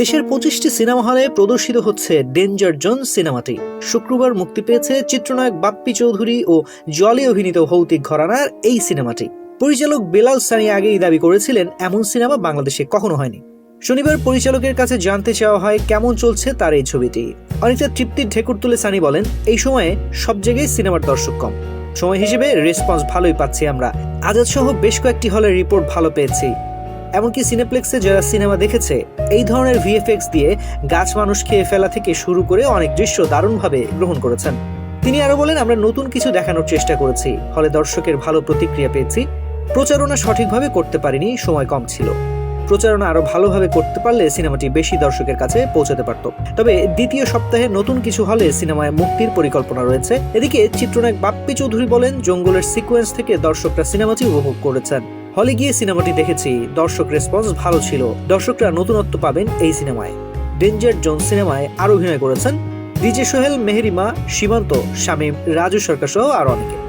দেশের পঁচিশটি সিনেমা হলে প্রদর্শিত হচ্ছে ডেঞ্জার জোন সিনেমাটি। শুক্রবার মুক্তি পেয়েছে চিত্রনায়ক বাপ্পি চৌধুরী ও জলে অভিনীত ভৌতিক ঘরানার এই সিনেমাটি। পরিচালক বেলাল সানি আগেই দাবি করেছিলেন, এমন সিনেমা বাংলাদেশে কখনো হয়নি। শনিবার পরিচালকের কাছে জানতে চাওয়া হয়, কেমন চলছে তার এই ছবিটি? অনেকটা তৃপ্তির ঢেকুর তুলে সানি বলেন, এই সময়ে সব জায়গায় সিনেমার দর্শক কম। সময় হিসেবে রেসপন্স ভালোই পাচ্ছি আমরা। আজাদ সহ বেশ কয়েকটি হলের রিপোর্ট ভালো পেয়েছি। এমনকি সিনেপ্লেক্সে যারা সিনেমা দেখেছে, এই ধরনের ভিএফএক্স দিয়ে গাছ মানুষ খেয়ে ফেলা থেকে শুরু করে অনেক দৃশ্য দারুণভাবে গ্রহণ করেছেন। তিনি আরও বলেন, আমরা নতুন কিছু দেখানোর চেষ্টা করেছি, ফলে দর্শকের ভালো প্রতিক্রিয়া পেয়েছি। প্রচারণা সঠিকভাবে করতে পারিনি, সময় কম ছিল। প্রচারণা আরও ভালোভাবে করতে পারলে সিনেমাটি বেশি দর্শকের কাছে পৌঁছাতে পারত। তবে দ্বিতীয় সপ্তাহে নতুন কিছু হলে সিনেমায় মুক্তির পরিকল্পনা রয়েছে। এদিকে চিত্রনায়ক বাপ্পি চৌধুরী বলেন, জঙ্গলের সিকোয়েন্স থেকে দর্শকরা সিনেমাটি উপভোগ করেছেন। হলে গিয়ে সিনেমাটি দেখেছি। দর্শক রেসপন্স ভালো ছিল। দর্শকরা নতুনত্ব পাবেন এই সিনেমায়। ডেঞ্জার জোন সিনেমায় আরও অভিনয় করেছেন। ডিজে সোহেল মেহরিমা সীমান্ত, শামীম, রাজু সরকার সহ আরও অনেকে।